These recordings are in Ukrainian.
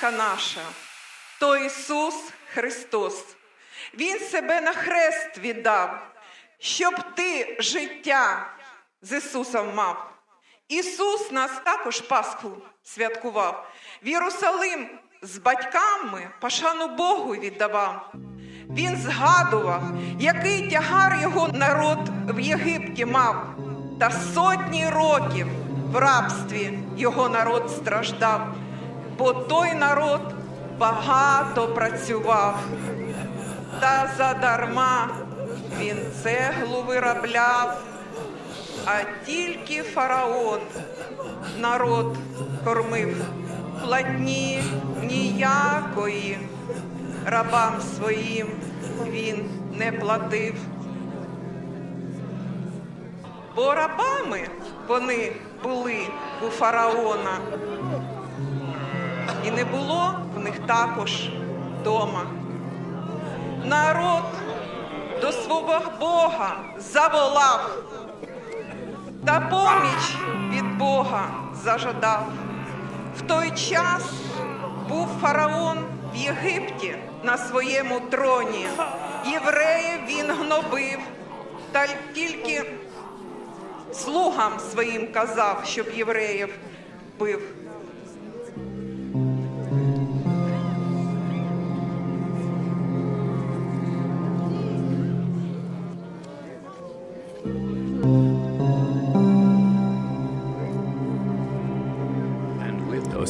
Пасха наша то Ісус Христос. Він себе на хрест віддав, щоб ти життя з Ісусом мав. Ісус нас також Пасху святкував. В Єрусалим з батьками пошану Богу віддавав. Він згадував, який тягар його народ в Єгипті мав, та сотні років в рабстві його народ страждав, бо той народ багато працював, та задарма він цеглу виробляв, а тільки фараон народ кормив. Платні ніякої. Рабам своїм він не платив. Бо рабами вони були у фараона, і не було в них також дома. Народ до свого Бога заволав, та поміч від Бога зажадав. В той час був фараон в Єгипті на своєму троні. Євреїв він гнобив, та тільки слугам своїм казав, щоб євреїв бив.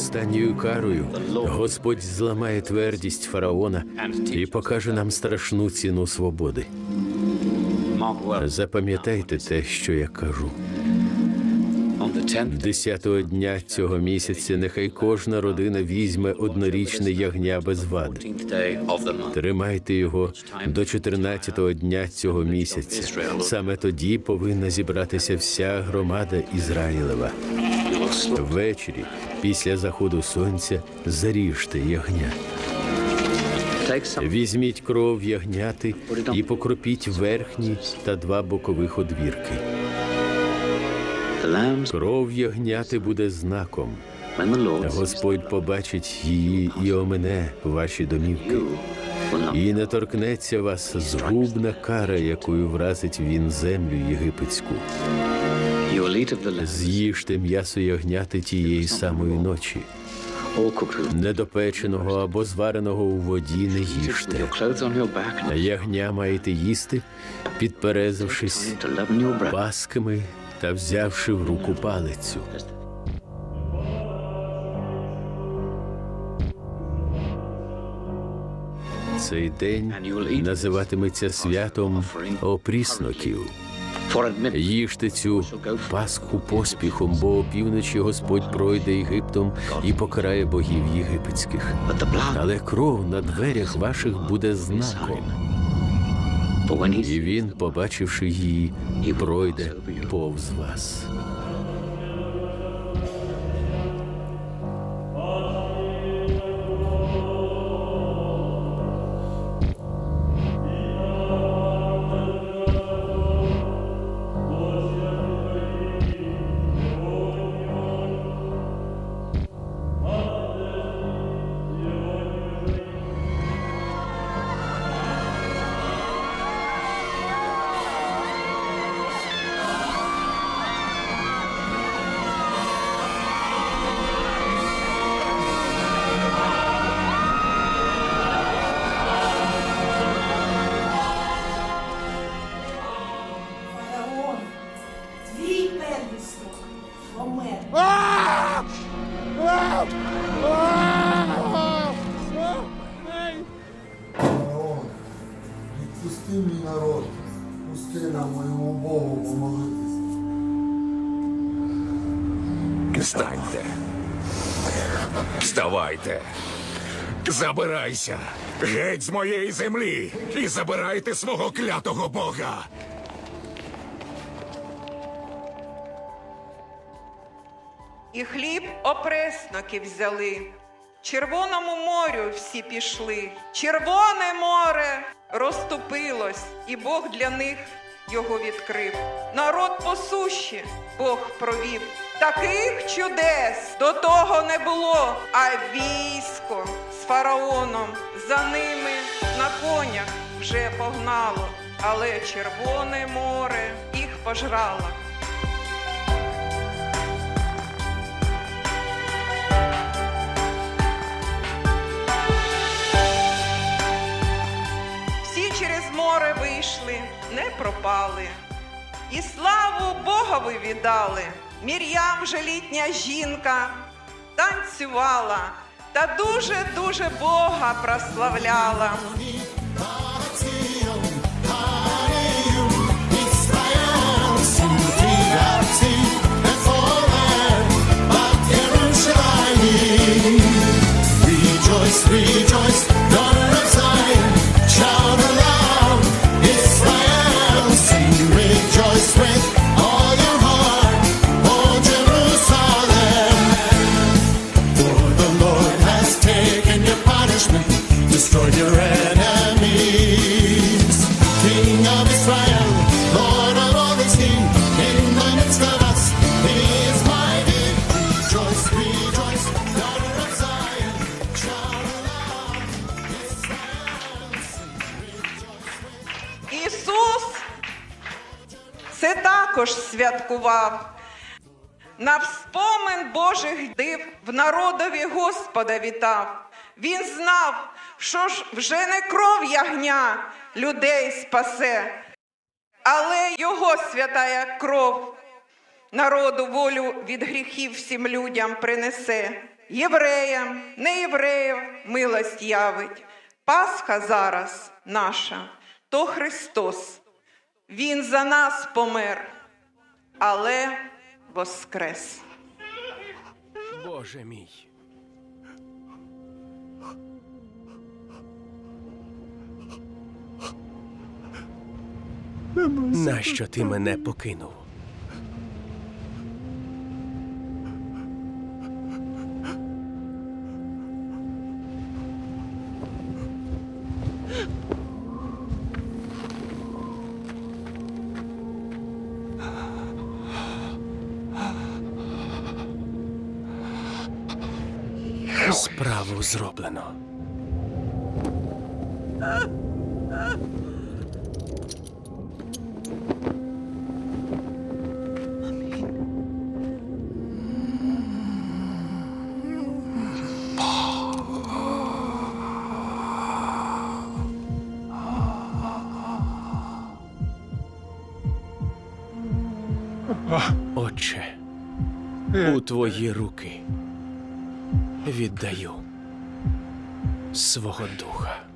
Останньою карою Господь зламає твердість фараона і покаже нам страшну ціну свободи. Запам'ятайте те, що я кажу. Десятого дня цього місяця нехай кожна родина візьме однорічне ягня без вади. Тримайте його до 14-го дня цього місяця. Саме тоді повинна зібратися вся громада Ізраїлева. Ввечері, після заходу сонця, заріжте ягня. Візьміть кров ягняти і покропіть верхні та два бокових одвірки. Кров ягняти буде знаком. Господь побачить її і омене ваші домівки. І не торкнеться вас згубна кара, якою вразить він землю єгипетську. З'їжте м'ясо ягняти тієї самої ночі. Недопеченого або звареного у воді не їжте. Ягня маєте їсти, підперезавшись пасками та взявши в руку палицю. Цей день називатиметься святом опрісноків. Їжте цю пасху поспіхом, бо опівночі Господь пройде Єгиптом і покарає богів єгипетських. Але кров на дверях ваших буде знаком. І він, побачивши її, пройде повз вас. Моєму Богу помолитися. Встаньте. Вставайте. Забирайся. Геть з моєї землі. І забирайте свого клятого Бога. І хліб опресноки взяли. Червоному морю всі пішли. Червоне море розступилось, і Бог для них його відкрив. Народ по суші Бог провів, Таких чудес до того не було, а військо з фараоном за ними на конях вже погнало, але Червоне море їх пожрало. Не пропали. І славу Богові віддали. Мір'ям же літня жінка танцювала та дуже-дуже Бога прославляла. Ісус це також святкував. На вспомин Божих див в народові Господа вітав. Він знав, що ж вже не кров ягня людей спасе, але його святая кров народу волю від гріхів всім людям принесе. Євреям, не євреям милость явить. Пасха зараз наша, то Христос. Він за нас помер, але воскрес. Боже мій. Нащо ти мене покинув? Справу зроблено. Отче, у твої руки віддаю свого духа.